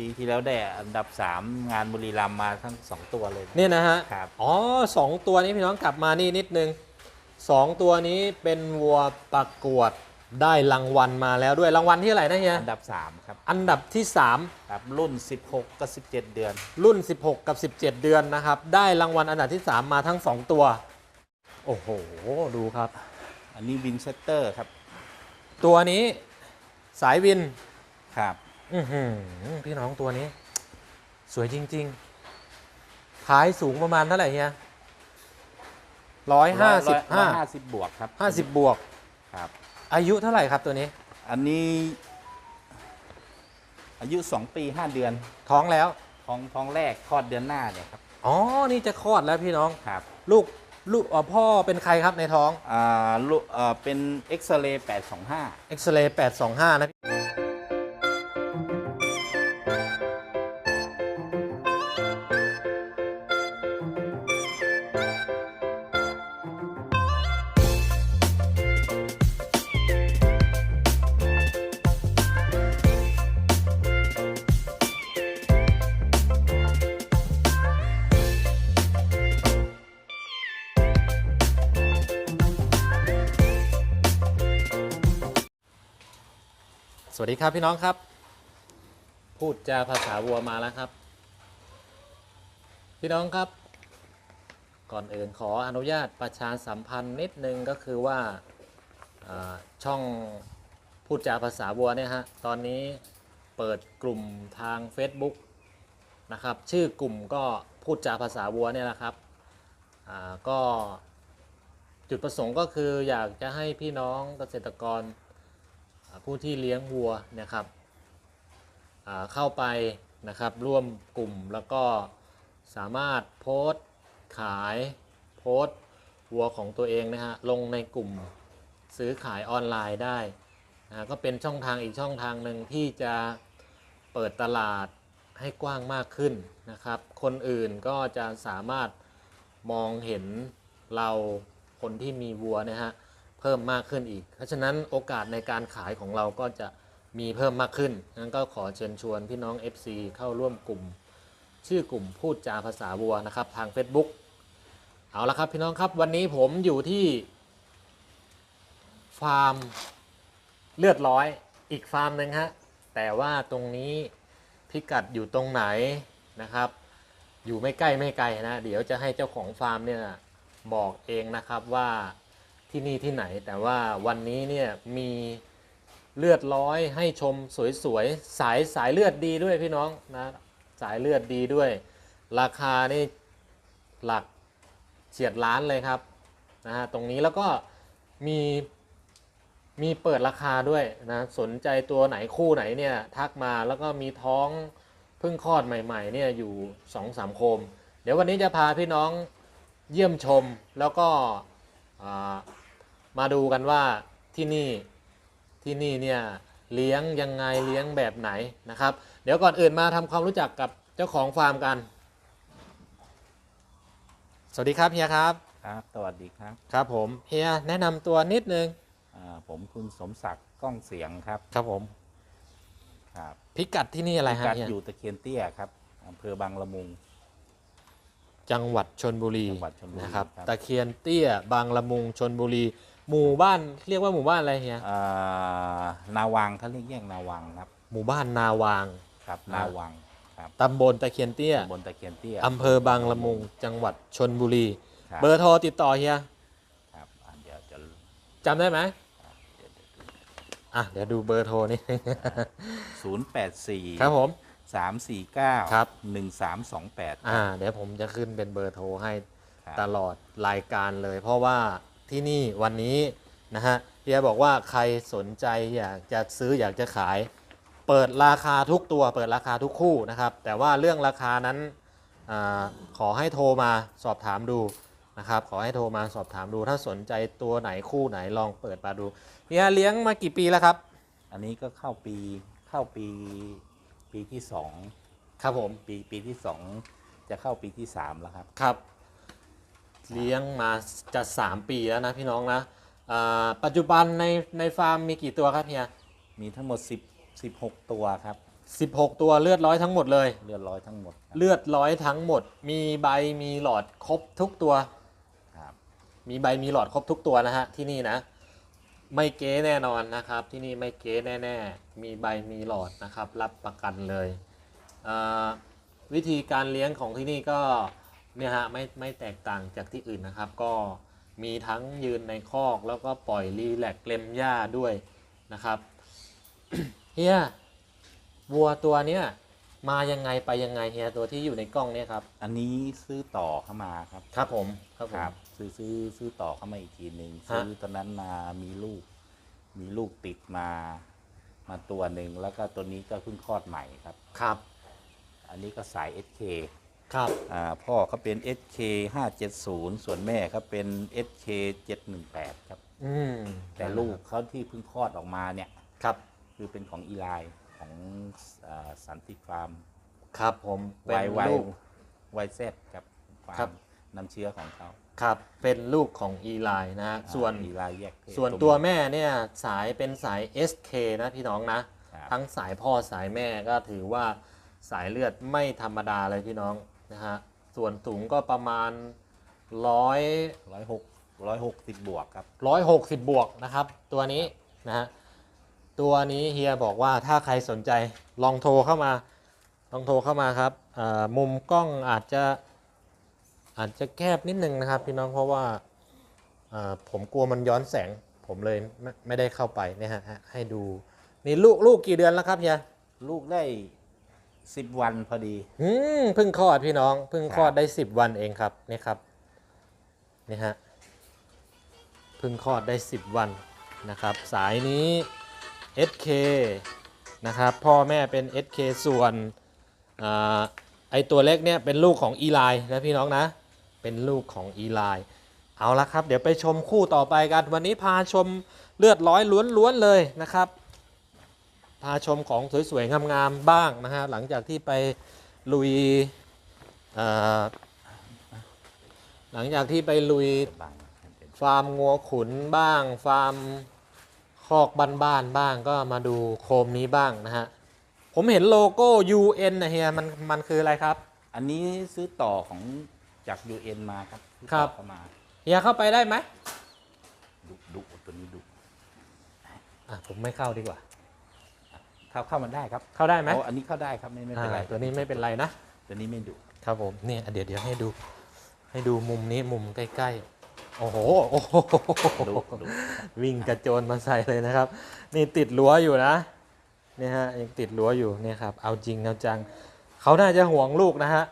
ปีที่แล้วได้อันดับ 3 งานบุรีรัมย์มาทั้ง 2 ตัวเลยเนี่ยนะฮะครับ อ๋อสองตัวนี้พี่น้องกลับมานี่นิดนึงสองตัวนี้เป็นวัวประกวดได้รางวัลมาแล้วด้วยรางวัลที่อะไหรนะเฮียอันดับ 3 ครับ อันดับที่ครับ รุ่น 16 กับ 17 เดือน3รุ่น 16 กับ 17 เดือนนะครับ ได้รางวัลอันดับที่ 3 มาทั้ง 2 ตัว โอ้โห ดูครับ อันนี้วินเชสเตอร์ครับ ตัวนี้สายวินครับ อื้อหือพี่น้องตัวนี้ สวยจริงๆขายสูงประมาณเท่าไหร่เฮียร้อยห้าสิบห้า150บวกครับห้าสิบบวกครับ อายุเท่าไหร่ครับตัวนี้ อันนี้ อายุ2ปี5เดือน ท้องแล้ว ท้องท้องแรกคลอดเดือนหน้าเนี่ยครับ อ๋อ นี่จะคลอดแล้วพี่น้องครับ ลูกลูกเอ่อพ่อเป็นใครครับในท้อง อ่าลูกเอ่อเป็นเอ็กซเรย์825เอ็กซเรย์825นะ วัสดีครับพี่น้องครับ พูดจาภาษาวัวมาแล้วครับ พี่น้องครับ ก่อนอื่นขออนุญาตประชาสัมพันธ์นิดนึงก็คือว่าาช่องพูดจาภาษาวัวเนี่ยฮะตอนนี้เปิดกลุ่มทาง Facebook นะครับ ชื่อกลุ่มก็พูดจาภาษาวัวเนี่ยแหละครับก็จุดประสงค์ก็คืออยากจะให้พี่น้องเกษตรกร ผู้ที่เลี้ยงวัวนะครับเข้าไปนะครับร่วมกลุ่มแล้วก็สามารถโพสต์ขายโพสต์วัวของตัวเองนะฮะลงในกลุ่มซื้อขายออนไลน์ได้นะก็เป็นช่องทางอีกช่องทางหนึ่งที่จะเปิดตลาดให้กว้างมากขึ้นนะครับ คนอื่นก็จะสามารถมองเห็นเราคนที่มีวัวนะฮะ เพิ่มมากขึ้นอีก เพราะฉะนั้นโอกาสในการขายของเราก็จะมีเพิ่มมากขึ้นงั้นก็ขอเชิญชวนพี่น้อง FC เข้าร่วมกลุ่ม ชื่อกลุ่มพูดจาภาษาวัวนะครับ ทาง Facebook เอาละครับพี่น้องครับวันนี้ผมอยู่ที่ ฟาร์มเลือดร้อยอีกฟาร์มหนึ่งฮะแต่ว่าตรงนี้พิกัดอยู่ตรงไหนนะครับ อยู่ไม่ใกล้ไม่ไกลนะ เดี๋ยวจะให้เจ้าของฟาร์มเนี่ยบอกเองนะครับว่า ที่นี่ที่ไหน แต่ว่าวันนี้เนี่ยมีเลือดร้อยให้ชมสวยๆ สายสายเลือดดีด้วยพี่น้องนะสายเลือดดีด้วย ราคานี่หลักเฉียดล้านเลยครับนะฮะตรงนี้แล้วก็มีมีเปิดราคาด้วยนะสนใจตัวไหนคู่ไหนเนี่ยทักมาแล้วก็มีท้องเพิ่งคลอดใหม่ๆเนี่ยอยู่สองสามโคม เดี๋ยววันนี้จะพาพี่น้องเยี่ยมชมแล้วก็อ่า มาดูกันว่าที่นี่ที่นี่เนี่ยเลี้ยงยังไงเลี้ยงแบบไหนนะครับ เดี๋ยวก่อนอื่นมาทำความรู้จักกับเจ้าของฟาร์มกัน สวัสดีครับเฮียครับครับสวัสดีครับครับผมเฮียแนะนำตัวนิดนึงอ่าผมคุณสมศักดิ์ก้องเสียงครับครับผมครับพิกัดที่นี่อะไรฮะกัดเฮียอยู่ตะเคียนเตี้ยครับอำเภอบางละมุง จังหวัดชนบุรีจังหวัดชลบุรีนะครับครับ ตะเคียนเตี้ยบางละมุงชนบุรี หมู่บ้านเรียกว่าหมู่บ้านอะไรเฮียอ่านาวางเขาเรียกแยกนาวางครับ หมู่บ้านนาวางครับอ่านนาวางครับตำบลตะเคียนเตี้ยตำบนตะเคียนเตี้ย อำเภอบางละมุงจังหวัดชนบุรี ครับ เบอร์โทรติดต่อเฮียครับอ่าเดี๋ยวจะจำได้ไหมเดี๋ยวจะอะเดี๋ยวดูเบอร์โทรนี่ ศูนย์แปดสี่ครับผม สามสี่เก้าครับ หนึ่งสามสองแปด อ่า เดี๋ยวผมจะขึ้นเป็นเบอร์โทรให้ครับ ตลอดรายการเลย เพราะว่า ที่นี่วันนี้นะฮะเฮียบอกว่าใครสนใจอยากจะซื้ออยากจะขาย เปิดราคาทุกตัวเปิดราคาทุกคู่นะครับ แต่ว่าเรื่องราคานั้นอขอให้โทรมาสอบถามดูนะครับ ขอให้โทรมาสอบถามดู ถ้าสนใจตัวไหนคู่ไหนลองเปิดมาดูเฮียเลี้ยงมากี่ปีแล้วครับ อันนี้ก็เข้าปีเข้าปีปีที่สองครับผมปีปีที่สองจะเข้าปีที่สามแล้วครับครับ เลี้ยงมาจะ 3 ปีแล้วนะพี่น้องนะอ่าปัจจุบันในในฟาร์มมีกี่ตัวครับเฮียมีทั้งหมด 10 16 ตัวครับ 16 ตัวเลือดร้อยทั้งหมดเลย เลือดร้อยทั้งหมดครับเลือดร้อยทั้งหมด มีใบมีหลอดครบทุกตัว ครับมีใบมีหลอดครบทุกตัวนะฮะที่นี่นะ ไม่เก๊แน่นอนนะครับ ที่นี่ไม่เก๊แน่ๆ มีใบมีหลอดนะครับ รับประกันเลยเอ่อวิธีการเลี้ยงของที่นี่ก็ เนี่ยฮะไม่ไม่แตกต่างจากที่อื่นนะครับ ก็มีทั้งยืนในคอกแล้วก็ปล่อยรีแลกซ์เล็มหญ้าด้วยนะครับเฮียวัวตัวเนี้ยมายังไงไปยังไงเฮียตัวที่อยู่ในกล้องเนี่ยครับ อันนี้ซื้อต่อเข้ามาครับ ครับผมครับผมครับซื้อซื้อซื้อต่อเข้ามาอีกทีหนึ่งฮะซื้อตอนนั้นมามีลูก มีลูกติดมา มาตัวหนึ่งแล้วก็ตัวนี้ก็เพิ่งคลอดใหม่ครับ ครับ อันนี้ก็สาย SK ครับอ่าพ่อเขาเป็น SK 570 ส่วนแม่เขาเป็น SK 718ครับ อืมแต่ลูกเขาที่เพิ่งคลอดออกมาเนี่ย ครับคือเป็นของอีไลน์ของอาสันติฟาร์มครับผมเป็ไวนไวลูก ไวเซตครับฟาครัร์บมน้ำเชื้อของเขาครับเป็นลูกของอีไลนะฮะส่วน อีไลน์แยกเพศส่วนตัวแม่เนี่ยสายเป็นสาย SK นะพี่น้องนะ ครับทั้งสายพ่อสายแม่ก็ถือว่าสายเลือดไม่ธรรมดาเลยพี่น้อง นะฮะส่วนสูงก็ประมาณร้อยร้อยหกร้อยหกสิบบวกครับร้อยหกสิบบวกนะครับ ตัวนี้นะฮะตัวนี้เฮียบอกว่าถ้าใครสนใจลองโทรเข้ามาลองโทรเข้ามาครับเอ่อมุมกล้องอาจจะอาจจะแคบนิดนึงนะครับพี่น้องเพราะว่าเอ่อผมกลัวมันย้อนแสงผมเลยไม่ไม่ได้เข้าไปเนี่ยฮะให้ดูนี่ลูกลูกกี่เดือนแล้วครับเฮียลูกได้ สิบวันพอดี อืมเพิ่งคลอดพี่น้องเพิ่งคลอดครับได้10วันเองครับนี่ครับนี่ฮะเพิ่งคลอดได้10วันนะครับ สายนี้ SK นะครับพ่อแม่เป็น SK ส่วนอ่าไอตัวเล็กเนี่ยเป็นลูกของอีไลนะพี่น้องนะ เป็นลูกของอีไลเอาละครับ เดี๋ยวไปชมคู่ต่อไปกัน วันนี้พาชมเลือดร้อยล้วนๆเลยนะครับ พาชมของสวยๆ งามๆ บ้างนะฮะ หลังจากที่ไปลุยเอ่อหลังจากที่ไปลุยบางเป็นฟาร์มงัวขุนบ้าง ฟาร์มคอกบ้านๆบ้างก็มาดูโคมนี้บ้างนะฮะ ผมเห็นโลโก้ UN นะเฮียมันมันคืออะไรครับ อันนี้ซื้อต่อของจาก UN มาครับซื้อครัต่อบเข้ามาเฮียเข้าไปได้ไหมดุดุตัวนี้ดุอะผมไม่เข้าดีกว่า เข้าเข้ามันได้ครับ เข้าได้ไหมโอ้อันนี้เข้าได้ครับไม่ไม่เป็นไรอ่าตัวนี้ไม่เป็นไรนะ ตัวนี้ไม่ดุครับผมเนี่ยเดี๋ยวเดี๋ยวให้ดู ให้ดูมุมนี้มุมใกล้ ๆ โอ้โหโอ้โหดุดุวิ่งกระโจนมาใส่เลยนะครับ นี่ติดรั้วอยู่นะเนี่ยฮะยังติดรั้วอยู่เนี่ยครับเอาจริงเอาจังเขาน่าจะห่วงลูกนะฮะ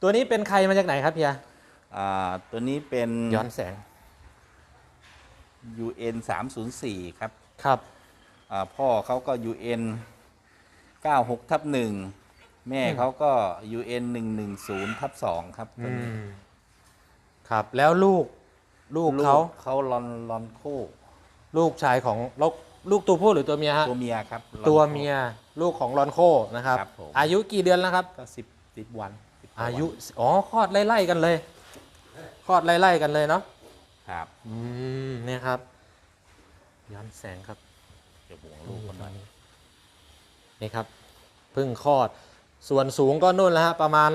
ตัวนี้เป็นใครมาจากไหนครับเฮียอ่าตัวนี้เป็น ย้อนแสง UN 304 ครับครับ อ่าพ่อเขาก็ UN 96ทับหนึ่งแม่เขาก็ UN 110ทับสองครับตัวอืนี้มครับแล้วลูกลูกเขาเขาลอนลอนโคลูกชายของลูกลูกตัวผู้หรือตัวเมียฮะตัวเมียครับ ตัวลอนโคเมียลูกของรอนโคนะครับครับผมอายุกี่เดือนแล้วครับก็สิบสิบวัน10กว่าอายุวันอ๋อคลอดไล่ๆกันเลยคลอดไล่ๆกันเลยเนาะครับอืมเนี่ยครับ ย้อนแสงครับเดี๋ยวห่วงลูกคนหน่อยนี่ครับ เพิ่งคลอด ส่วนสูงก็นู่นแล้วฮะประมาณ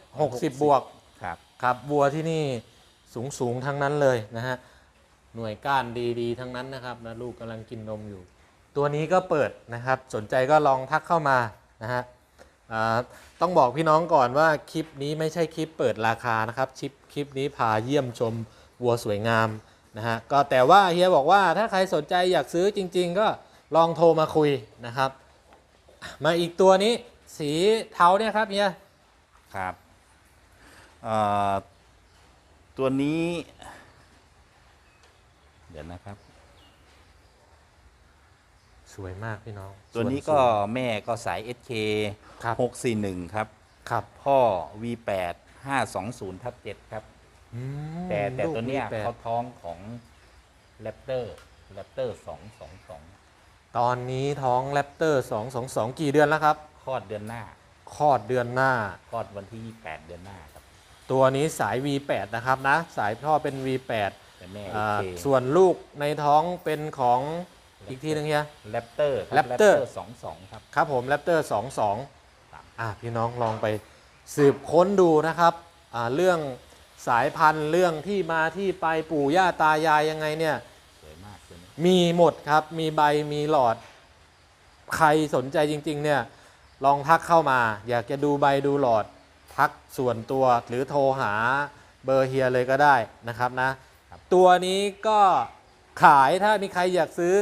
160 บวกครับ ครับวัวที่นี่สูงสูงทั้งนั้นเลยนะฮะหน่วยก้านดีๆ ทั้งนั้นนะครับนะลูกกำลังกินนมอยู่ ตัวนี้ก็เปิดนะครับ สนใจก็ลองทักเข้ามานะฮะอ่าต้องบอกพี่น้องก่อนว่าคลิปนี้ไม่ใช่คลิปเปิดราคานะครับคลิปคลิปนี้พาเยี่ยมชมวัวสวยงามนะฮะก็แต่ว่าเฮียบอกว่าถ้าใครสนใจอยากซื้อจริง ๆ ก็ลองโทรมาคุยนะครับ มาอีกตัวนี้สีเทาเนี่ยครับเฮียครับเอ่อตัวนี้ เดี๋ยวนะครับ สวยมากพี่น้อง ตัวนี้ส่ก็สูงแม่ก็สาย SK ครับ641 ครับ ครับ พ่อ V8 520ทับ7ครับอืมแต่แต่ลูกตัวเนี้ย V8 เขาท้องของแรปเตอร์แรปเตอร์222 ตอนนี้ท้องแรปเตอร์222 กี่เดือนแล้วครับ คลอดเดือนหน้า คลอดเดือนหน้า คลอดวันที่ 28 เดือนหน้าครับ ตัวนี้สาย V8 นะครับนะ สายพ่อเป็น V8 แต่แม่อ่า SK ส่วนลูกในท้องเป็นของอีกทีหนึงเฮีย แรปเตอร์ Raptor สองสองครับ ครับผมแรปเตอร์ครับ22อะพี่น้องลองไปสืบค้นดูนะครับอ่าเรื่องสายพันธุ์เรื่องที่มาที่ไปปู่ย่าตายายยังไงเนี่ย มีหมดครับ มีใบมีหลอด ใครสนใจจริง ๆ เนี่ย ลองทักเข้ามา อยากจะดูใบดูหลอด ทักส่วนตัวหรือโทรหาเบอร์เฮียเลยก็ได้นะครับนะ ตัวนี้ก็ขายถ้ามีใครอยากซื้อ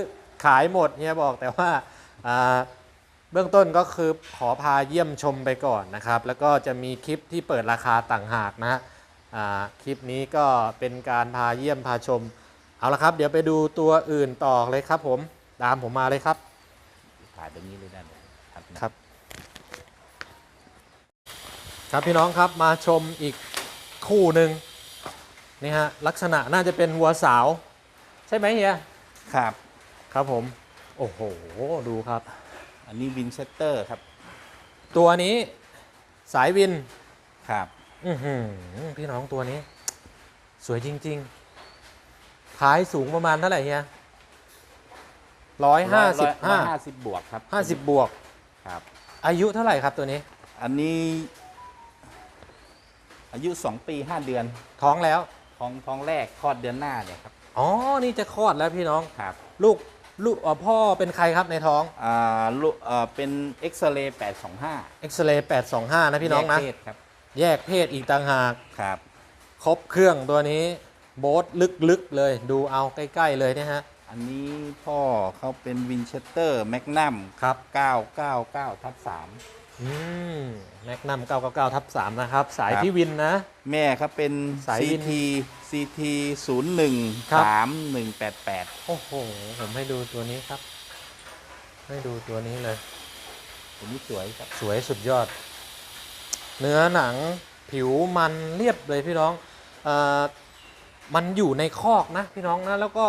ขายหมดเฮียบอกแต่ว่าอ่าเบื้องต้นก็คือขอพาเยี่ยมชมไปก่อนนะครับ แล้วก็จะมีคลิปที่เปิดราคาต่างหากนะฮะอ่าคลิปนี้ก็เป็นการพาเยี่ยมพาชม เอาละครับ เดี๋ยวไปดูตัวอื่นต่อเลยครับผมตามผมมาเลยครับถ่ายแบบนี้เลยได้เลยครับครับ ครับพี่น้องครับมาชมอีกคู่หนึ่งนี่ฮะลักษณะน่าจะเป็นวัวสาว ใช่ไหมเฮียครับ ครับผม โอ้โห ดูครับ อันนี้วินเชสเตอร์ครับ ตัวนี้สายวินครับ อือหือพี่น้องตัวนี้ สวยจริง ๆ ท้ายสูงประมาณเท่าไหร่เฮียร้อยห้าสิบห้าห้าสิบบวกครับห้าสิบบวกครับ อายุเท่าไหร่ครับตัวนี้ อันนี้ อายุ2ปี5เดือน ท้องแล้วท้องท้องแรกคลอดเดือนหน้าเนี่ยครับอ๋อนี่จะคลอดแล้วพี่น้องครับ ลูกลูกเอ่อพ่อเป็นใครครับในท้องอ่าลูกเอ่อเป็นเอ็กซเรย์825เอ็กซเรย์825นะพี่น้องนะแยกเพศครับ แยกเพศอีกต่างหากครับ ครบเครื่องตัวนี้ โบทลึกๆเลยดูเอาใกล้ ๆ เลยเนี่ยฮะ อันนี้พ่อเขาเป็นวินเชสเตอร์แมกนัมครับ 999ทับ3อืมแมกนัม999ทับ3นะครับ สายครับพี่วินนะแม่เขาเป็น สายวิน CT CT 01 ครับ 3188 โอ้โห ผมให้ดูตัวนี้ครับ ให้ดูตัวนี้เลย ตัวนี้สวยครับ สวยสุดยอด เนื้อหนังผิวมันเรียบเลยพี่น้องเออ มันอยู่ในคอกนะพี่น้องนะ แล้วก็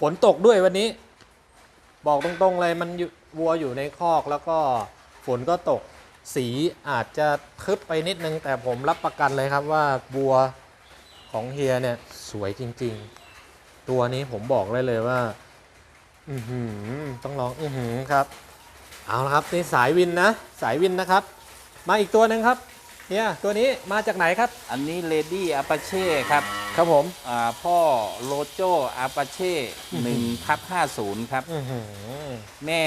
ฝนตกด้วยวันนี้ บอกตรงๆเลยมันวัวอยู่ในคอกแล้วก็ฝนก็ตกสีอาจจะทึบไปนิดนึง แต่ผมรับประกันเลยครับว่าวัวของเฮียเนี่ยสวยจริง ๆ ตัวนี้ผมบอกเลยเลยว่า อือหือต้องลองอือหือครับ เอาละครับนี่สายวินนะ สายวินนะครับ มาอีกตัวหนึ่งครับ เนี่ยตัวนี้มาจากไหนครับ อันนี้ Lady Apache ครับ ครับผมอ่าพ่อโลโจอาปาเช่1ทับ50ครับ อือหือแม่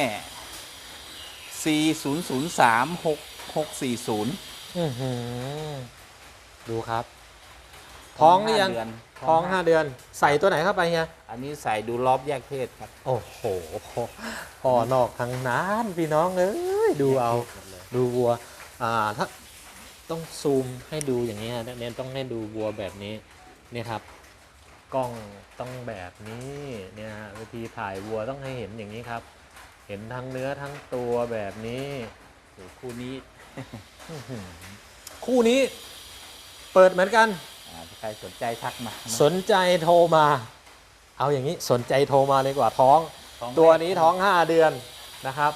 C 0 0 3 6 6 4 0อือหือดูครับ ท้องหรือยังเดือนท้องห้าเดือน ใส่ตัวไหนเข้าไปเฮีย อันนี้ใส่ดูรอบแยกเพศครับโอ้โหพ่อนอกทางนั้นพี่น้องเอ้ยดูเอาหมดเลยดูวัว อ่าถ้า ต้องซูมให้ดูอย่างนี้ฮะเนี่ยต้องให้ดูวัวแบบนี้เนี่ยครับ กล้องต้องแบบนี้เนี่ยฮะวิธีถ่ายวัวต้องให้เห็นอย่างนี้ครับ เห็นทั้งเนื้อทั้งตัวแบบนี้โอ้คู่นี้อื้อหือคู่นี้ เปิดเหมือนกันอ่าถ้าใครสนใจทักมานะสนใจโทรมา เอาอย่างนี้สนใจโทรมาเลยกว่าท้องท้องตัวแรกนี้ท้อง5เดือนนะครับ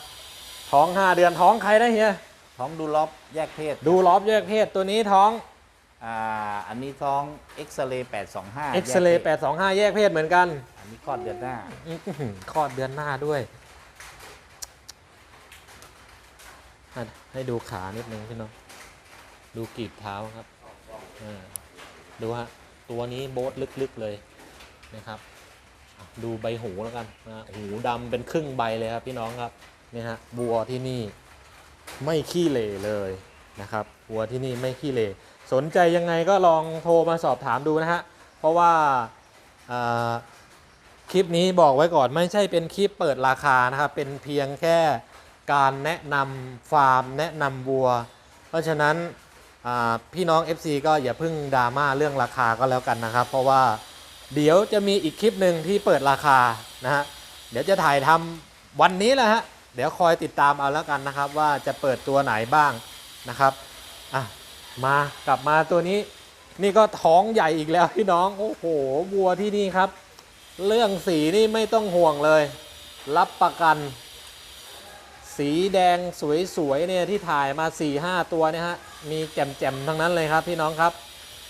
ท้อง5เดือนท้องใครได้เฮีย ท้องดูรอบแยกเพศดูล้อบแยกเพศตัวนี้ท้องอ่าอันนี้ท้องเอ็กซเรย์825เอ็กซเรย์825แยกเพศเหมือนกัน อันนี้คลอดเดือนหน้าอื้อหือคลอดเดือนหน้าด้วยอะให้ดูขานิดนึงพี่น้องดูกีบเท้าครับอ่าดูฮะตัวนี้โบ๊ทลึกๆเลยนะครับอะดูใบหูแล้วกันนะหูดำเป็นครึ่งใบเลยครับพี่น้องครับนี่ฮะบัวที่นี่ ไม่ขี้เหร่เลยนะครับบัวที่นี่ไม่ขี้เหร่สนใจยังไงก็ลองโทรมาสอบถามดูนะฮะเพราะว่าาคลิปนี้บอกไว้ก่อนไม่ใช่เป็นคลิปเปิดราคานะครับเป็นเพียงแค่การแนะนำฟาร์ม แนะนำวัว เพราะฉะนั้นพี่น้อง FC ก็อย่าเพิ่งดราม่าเรื่องราคาก็แล้วกันนะครับ เพราะว่าเดี๋ยวจะมีอีกคลิปหนึ่งที่เปิดราคานะฮะเดี๋ยวจะถ่ายทำวันนี้แหละฮะ เดี๋ยวคอยติดตามเอาแล้วกันนะครับ ว่าจะเปิดตัวไหนบ้างนะครับอะมากลับมาตัวนี้ นี่ก็ท้องใหญ่อีกแล้วพี่น้องโอ้โหวัวที่นี่ครับ เรื่องสีนี่ไม่ต้องห่วงเลย รับประกัน สีแดงสวยๆเนี่ยที่ถ่ายมา4ี่ห้าตัวเนี่ยฮะมีแจ่มๆทั้งนั้นเลยครับพี่น้องครับ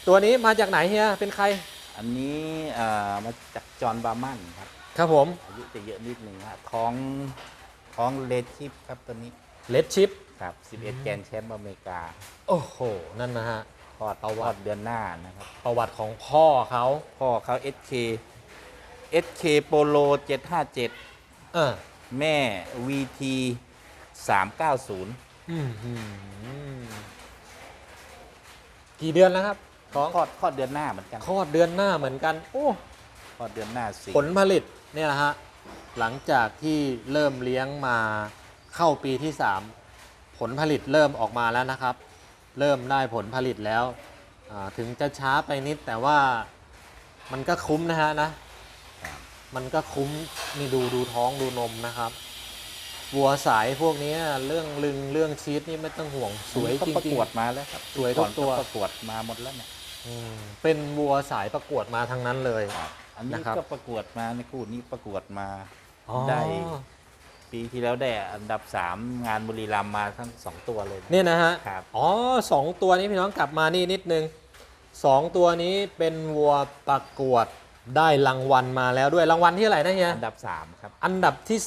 ตัวนี้มาจากไหนเฮียเป็นใคร อันนี้อ่ามาจากจอห์นบาร์มันครับจครับผมอายุจะเยอะนิดนึงฮะท้อง ท้องเลดชิปครับตัวนี้เลดชิปครับ 11 แกรนด์แชมป์อเมริกาโอ้โห นั่นนะฮะ คลอดประควัลอติดเดือนหน้านะครับ ประวัติของพ่อเขาพ่อเขา SK SK Polo 757 เออแม่ VT 390อืมหืมกี่เดือนแล้วครับท้องคลอดคลอดเดือนหน้าเหมือนกันคลอดเดือนหน้าเหมือนกัน โอ้ คลอดเดือนหน้าสี่ผลผลิตเนี่ยนะฮะ หลังจากที่เริ่มเลี้ยงมาเข้าปีที่ 3 ผลผลิตเริ่มออกมาแล้วนะครับ เริ่มได้ผลผลิตแล้วอ่าถึงจะช้าไปนิดแต่ว่ามันก็คุ้มนะฮะนะมันก็คุ้มนี่ดูดูท้องดูนมนะครับวัวสายพวกนี้เรื่องลึงเรื่องชีสนี่ไม่ต้องห่วงสวยก็จริงประๆกวดมาแล้วครับสวยทุกตัวอนประกวดมาหมดแล้วเนี่ยอืมเป็นวัวสายประกวดมาทั้งนั้นเลย อันนี้นะครับ ก็ประกวดมาในคู่นี้ประกวดมาอ๋อได้ ปีที่แล้วได้อันดับ3งานบุรีรัมย์มาทั้ง2ตัวเลยนะ เนี่ยนะฮะครับ อ๋อสองตัวนี้พี่น้องกลับมานี่นิดนึงสองตัวนี้เป็นวัวประกวดได้รางวัลมาแล้วด้วยรางวัลที่อะไหรนะเฮียอันดับ3ครับอันดับที่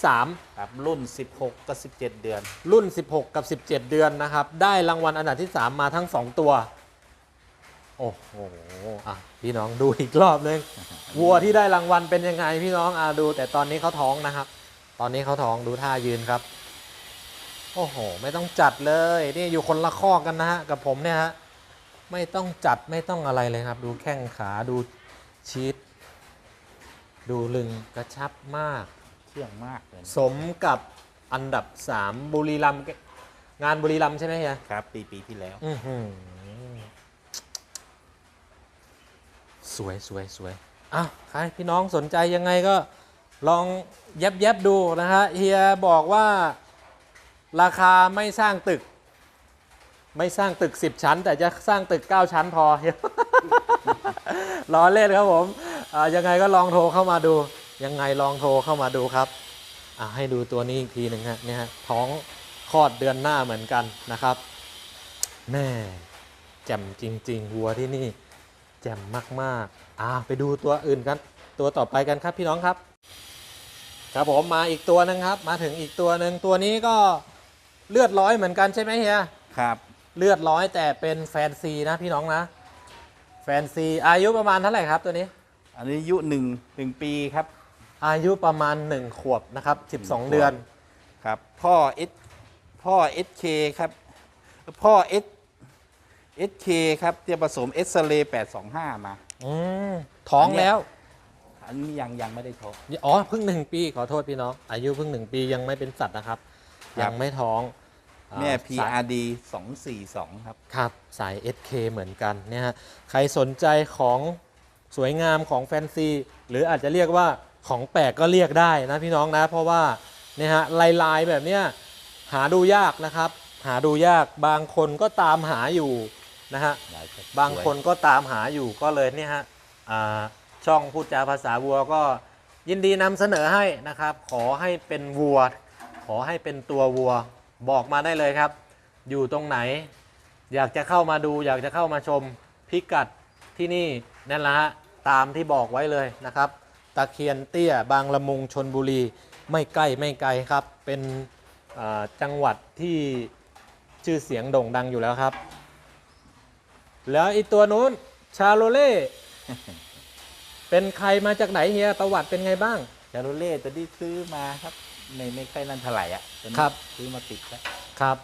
ครับ รุ่น 16กับ17 เดือน3รุ่น 16 กับ 17 เดือนนะครับ ได้รางวัลอันดับที่ 3 มาทั้ง 2 ตัว โอ้โหอะพี่น้องดูอีกรอบนึงวัวที่ได้รางวัลเป็นยังไงพี่น้องอะดู แต่ตอนนี้เขาท้องนะครับ ตอนนี้เขาท้องดูท่ายืนครับ โอ้โห ไม่ต้องจัดเลยนี่อยู่คนละข้อกกันนะฮะกับผมเนี่ยฮะไม่ต้องจัดไม่ต้องอะไรเลยครับ ดูแข้งขาดูชีสดูลึงกระชับมาก เชื่องมากเลยสมกับอันดับ 3 บุรีรัมย์งานบุรีรัมย์ใช่ไหมเฮียครับ ปีปีที่แล้ว อื้อหือ สวยสวยสวยอ้าวใครพี่น้องสนใจยังไงก็ลองแยบแยบดูนะฮะเฮียบอกว่าราคาไม่สร้างตึก ไม่สร้างตึก 10 ชั้น แต่จะสร้างตึก 9 ชั้นพอล้อเล่นครับผมยังไงก็ลองโทรเข้ามาดู ยังไงลองโทรเข้ามาดูครับให้ดูตัวนี้อีกทีหนึ่งฮะเนี่ยฮะท้องคลอดเดือนหน้าเหมือนกันนะครับแม่แจ่มจริง ๆ วัวที่นี่ แจ่มมากๆอ่าไปดูตัวอื่นกัน ตัวต่อไปกันครับพี่น้องครับ ครับผมมาอีกตัวหนึงครับ มาถึงอีกตัวหนึ่งตัวนี้ก็เลือดร้อยเหมือนกันใช่ไหมเฮียครับ เลือดร้อยแต่เป็นแฟนซีนะพี่น้องนะแฟนซีอายุประมาณเท่าไหร่ครับตัวนี้ อันนี้อายุหนึ่งหนึ่งปีครับ อายุประมาณ 1 ขวบนะครับขวบ12 เดือน ครับ พ่อ S พ่อ SK ครับ พ่อ S SK ครับเตรียมผสมเอสเรย์825 มา อืมท้องอันเนี้ยแล้ว อันนี้ยังยังไม่ได้ทบอ๋อเพิ่งหนึ่งปีขอโทษพี่น้อง อายุเพิ่งหนึ่งปียังไม่เป็นสัตว์นะครับ ครับ ยังไม่ท้องอ่าแม่สาย PRD 242 ครับ ครับสาย SK เหมือนกันเนี่ยฮะใครสนใจของสวยงามของแฟนซี หรืออาจจะเรียกว่าของแปลกก็เรียกได้นะพี่น้องนะ เพราะว่าเนี่ยฮะลายลายๆแบบเนี้ยหาดูยากนะครับ หาดูยากบางคนก็ตามหาอยู่ นะฮะบางคนก็ตามหาอยู่ก็เลยเนี่ยฮะอ่าช่องพูดจาภาษาวัวก็ยินดีนำเสนอให้นะครับ ขอให้เป็นวัว ขอให้เป็นตัววัว บอกมาได้เลยครับ อยู่ตรงไหน อยากจะเข้ามาดู อยากจะเข้ามาชมพิกัดที่นี่นั่นแหละฮะตามที่บอกไว้เลยนะครับ ตะเคียนเตี้ยบางละมุงชนบุรีไม่ใกล้ไม่ไกลครับ เป็นอ่าจังหวัดที่ชื่อเสียงโด่งดังอยู่แล้วครับ แล้วอีตัวนู้นชาโลเล่เป็นใครมาจากไหนเฮียประวัติเป็นไงบ้างจารุเล่ตัวที่ซื้อมาครับไม่ไม่ค่อยนั่นเท่าไหร่อะตัวนี้ครับ ซื้อมาติดแล้วครับ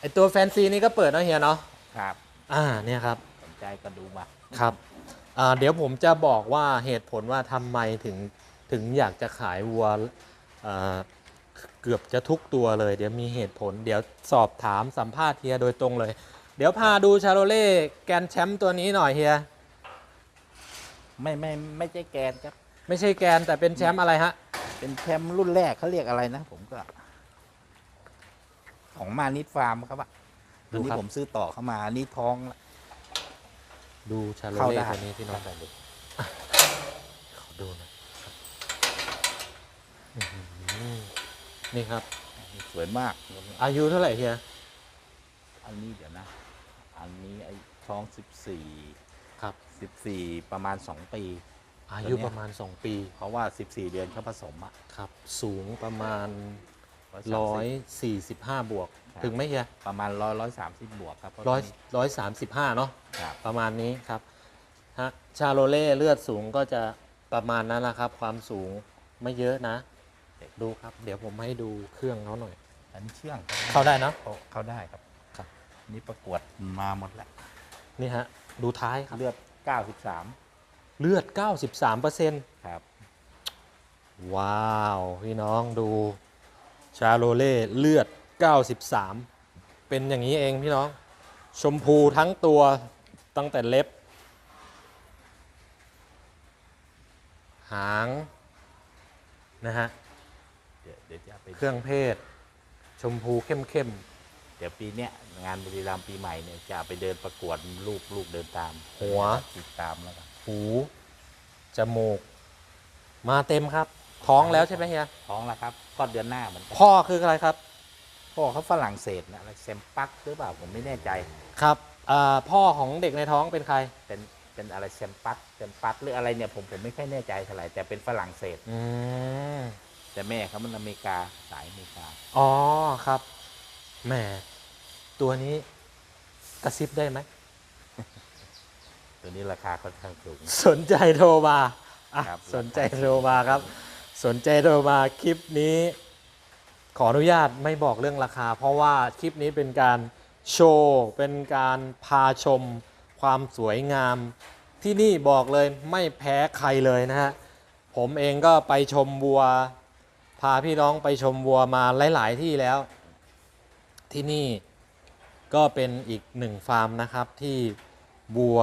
ไอตัวแฟนซีนี่ก็เปิดเนอะเฮียเนาะครับอ่าเนี่ยครับสนใจก็ดูมาครับอ่าเดี๋ยวผมจะบอกว่าเหตุผลว่าทำไมถึงถึงอยากจะขายวัวอ่าเกือบจะทุกตัวเลย เดี๋ยวมีเหตุผล เดี๋ยวสอบถามสัมภาษณ์เฮียโดยตรงเลย เดี๋ยวพาดูชาโลเล่แกรนด์แชมป์ตัวนี้หน่อยเฮีย ไม่ไม่ไม่ใช่แกนครับ ไม่ใช่แกรนด์แต่เป็นแชมป์อะไรฮะ เป็นแชมป์รุ่นแรกเขาเรียกอะไรนะ ผมก็ ของมานิดฟาร์มครับอะตัวนี้ดูครับผมซื้อต่อเข้ามาอันนี่ท้องละ ดูชาโลเข้าเล่ได้ ตัวนี้พี่น้องดูขอดูหน่อยอื้อหือนี่ครับ สวยมากตัวนี้อายุเท่าไหร่เฮีย อันนี้เดี๋ยวนะ อันนี้ไอ้ท้องสิบสี่ครับ สิบสี่ประมาณสองปี อายุประมาณ 2 ปี เพราะว่า14เดือนเขาผสมอะครับ สูงประมาณ130 145 บวก ครับ ถึงไหมเฮียประมาณร้อยร้อยสามสิบบวกครับเพาะร้อยตนนี้ร้อยสามสิบห้าเนาะ ครับประมาณนี้ครับฮะชาโรเล่เลือดสูงก็จะประมาณนั้นแหละครับ ความสูงไม่เยอะนะ ดูครับ เดี๋ยวผมให้ดูเครื่องเขาหน่อย อันนี้เชื่องเข้าได้เนอะ เขาเข้าได้ครับครับ นี่ประกวดมาหมดแล้ว นี่ฮะ ดูท้ายครับ เลือด 93 เลือด 93เปอร์เซ็นต์ครับ ว้าว พี่น้องดูชาโรเล่เลือด 93 เป็นอย่างนี้เองพี่น้อง ชมพูทั้งตัวตั้งแต่เล็บ หาง นะฮะ เดี๋ยวเดี๋ยวจะไปเครื่องเพศ ชมพูเข้มเดี๋ยวปีเนี้ยงานบุรีรัมย์ปีใหม่เนี่ยจะไปเดินประกวดลูกลูกเดินตามหัว ติดตามแล้วกันๆหู จมูก มาเต็มครับ ท้องแล้วใช่ไหมเฮีย ท้องแล้วครับก็เดือนหน้าเหมือนกันพ่อคืออะไรครับ พ่อเขาฝรั่งเศสนะอะไรเซมปักหรือเปล่าผมไม่แน่ใจ ครับอ่าพ่อของเด็กในท้องเป็นใคร เป็นเป็นอะไรเซมปักเซมปักหรืออะไรเนี่ยผมผมไม่ค่อยแน่ใจเท่าไหร่แต่เป็นฝรั่งเศส อืมแต่แม่เขามันอเมริกาสายอเมริกา อ๋อครับ แหม ตัวนี้กระซิบได้ไหม ตัวนี้ราคาค่อนข้างสูง สนใจโทรมาอะครับ สนใจโทรมาครับ สนใจโทรมาคลิปนี้ ขออนุญาตไม่บอกเรื่องราคา เพราะว่าคลิปนี้เป็นการโชว์เป็นการพาชมความสวยงาม ที่นี่บอกเลยไม่แพ้ใครเลยนะฮะ ผมเองก็ไปชมวัว พาพี่น้องไปชมวัวมาหลาย ๆ ที่แล้ว ที่นี่ ก็เป็นอีกหนึ่งฟาร์มนะครับที่วัว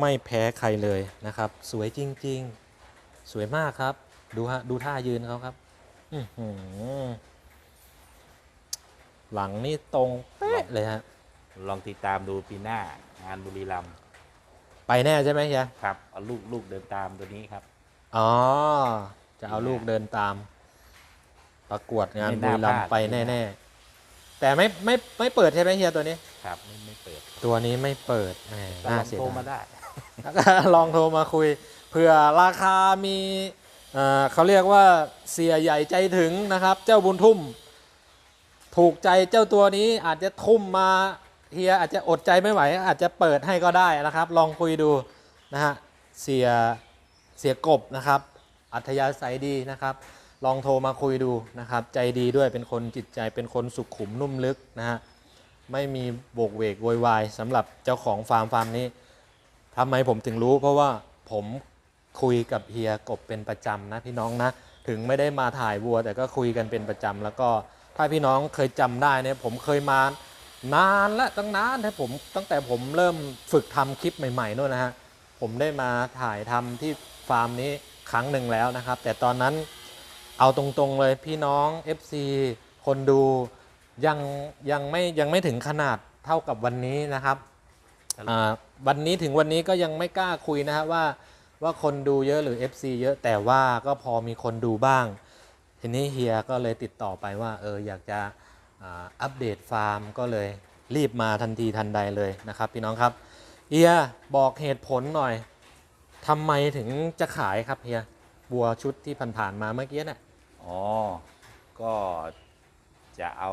ไม่แพ้ใครเลยนะครับ สวยจริง ๆ สวยมากครับ ดูฮะดูท่ายืนเขาครับอื้อหือหลังนี่ตรงเป๊ะเลยฮะลองติดตามดูปีหน้างานบุรีรัมย์ไปแน่ใช่ไหมเฮียครับเอาลูกลูกเดินตามตัวนี้ครับ อ๋อ จะเอาลูกเดินตาม ประกวดงานไม่บุน่ารีรัมพย์ลาดไปแน่ ๆ แต่ไม่ไม่ไม่เปิดใช่ไหมเฮียตัวนี้ ครับไม่ไม่เปิดตัวนี้ไม่เปิดแหมก็น่าลองเสียโทรดายมาได้ ลองโทรมาคุยเผื่อราคามีเอ่อเขาเรียกว่าเสียใหญ่ใจถึงนะครับ เจ้าบุญทุ่ม ถูกใจเจ้าตัวนี้อาจจะทุ่มมาเฮียอาจจะอดใจไม่ไหว อาจจะเปิดให้ก็ได้นะครับ ลองคุยดูนะฮะเสียเสียกบนะครับ อัธยาศัยดีนะครับ ลองโทรมาคุยดูนะครับ ใจดีด้วยเป็นคนจิตใจเป็นคนสุขขุมนุ่มลึกนะฮะไม่มีโบกเวกโวยวายสำหรับเจ้าของฟาร์มฟาร์มนี้ทำไมผมถึงรู้ เพราะว่าผมคุยกับเฮียกบเป็นประจำนะพี่น้องนะ ถึงไม่ได้มาถ่ายวัว แต่ก็คุยกันเป็นประจำแล้วก็ถ้าพี่น้องเคยจำได้เนี่ยผมเคยมานานและตั้งนานถ้าผมตั้งแต่ผมเริ่มฝึกทำคลิปใหม่ๆนู่นนะฮะผมได้มาถ่ายทำที่ฟาร์มนี้ครั้งหนึ่งแล้วนะครับ แต่ตอนนั้น เอาตรงๆเลยพี่น้อง FC คนดูยังยังไม่ยังไม่ถึงขนาดเท่ากับวันนี้นะครับอ่าวันนี้ถึงวันนี้ก็ยังไม่กล้าคุยนะฮะว่าว่าคนดูเยอะหรือ FC เยอะแต่ว่าก็พอมีคนดูบ้าง ทีนี้เฮียก็เลยติดต่อไปว่าเอออยากจะอาอัปเดตฟาร์มก็เลยรีบมาทันทีทันใดเลยนะครับพี่น้องครับเฮียบอกเหตุผลหน่อยทำไมถึงจะขายครับเฮียบัวชุดที่ผ่านๆมาเมื่อกี้เนี่ย อ๋อ ก็จะเอา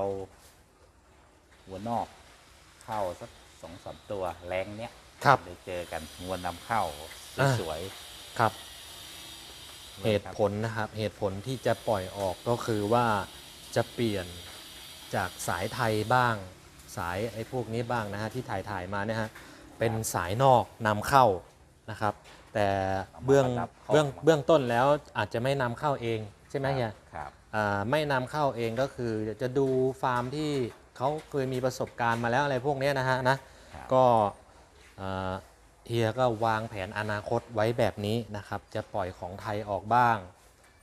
หัวนอกเข้าสักสองสามตัวแรงเนี้ยครับได้เจอกันงวนนำเข้าอ่าสวยครับๆเหตุผลนะครับ เหตุผลที่จะปล่อยออกก็คือว่าจะเปลี่ยนจากสายไทยบ้าง สายไอ้พวกนี้บ้างนะฮะที่ถ่ายถ่ายๆมาเนี่ยฮะเป็นสายนอกนำเข้านะครับ แต่เบื้องเบื้องเบื้องต้นแล้วอาจจะไม่นำเข้าเองใช่ไหมเฮียครับอ่าไม่นำเข้าเองก็คือจะดูฟาร์มที่เขาเคยมีประสบการณ์มาแล้วอะไรพวกเนี้ยนะฮะนะครับก็เอ่อเฮียก็วางแผนอนาคตไว้แบบนี้นะครับ จะปล่อยของไทยออกบ้าง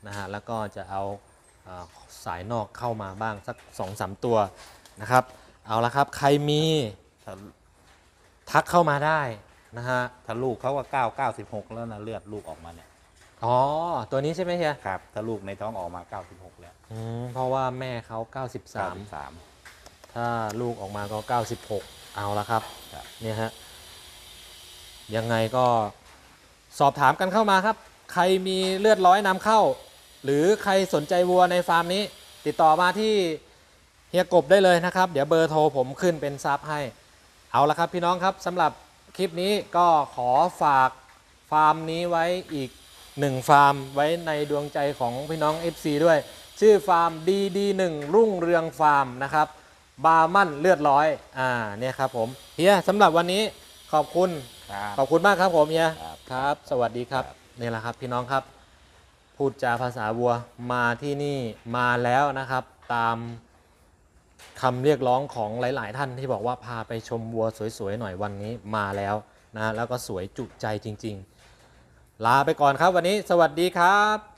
นะฮะแล้วก็จะเอาเอ่อสายนอกเข้ามาบ้างสัก2อสตัวนะครับ เอาละครับใครมีถ้าทักเข้ามาได้นะฮะถ้าลูกเขาก็เก้าเก้าสิบหกแล้วนะเลือดลูกออกมาเนี่ย อ๋อ ตัวนี้ใช่ไหมเฮียครับ ถ้าลูกในท้องออกมาเก้าสิบหกแล้วอืมเพราะว่าแม่เขาเก้าสิบ93สามถ้าลูกออกมาก็ 96 เอาละครับ ครับ เนี่ยฮะ ยังไงก็สอบถามกันเข้ามาครับ ใครมีเลือดร้อยนำเข้า หรือใครสนใจวัวในฟาร์มนี้ ติดต่อมาที่เฮียกบได้เลยนะครับ เดี๋ยวเบอร์โทรผมขึ้นเป็นซับให้ เอาละครับพี่น้องครับสำหรับคลิปนี้ก็ขอฝากฟาร์มนี้ไว้อีก หนึ่งฟาร์มไว้ในดวงใจของพี่น้อง FC ด้วย ชื่อฟาร์ม DD1 รุ่งเรืองฟาร์มนะครับ บาร์มั่นเลือดร้อย อ่าเนี่ยครับผมเฮียสำหรับวันนี้ขอบคุณครับขอบคุณมากครับผมเฮียครับ ครับ สวัสดีครับครับนี่แหละครับพี่น้องครับ พูดจาภาษาวัวมาที่นี่มาแล้วนะครับ ตามคำเรียกร้องของหลาย ๆ ท่านที่บอกว่าพาไปชมวัวสวย ๆ หน่อยวันนี้มาแล้วนะแล้วก็สวยจุใจจริง ๆ ลาไปก่อนครับวันนี้ สวัสดีครับ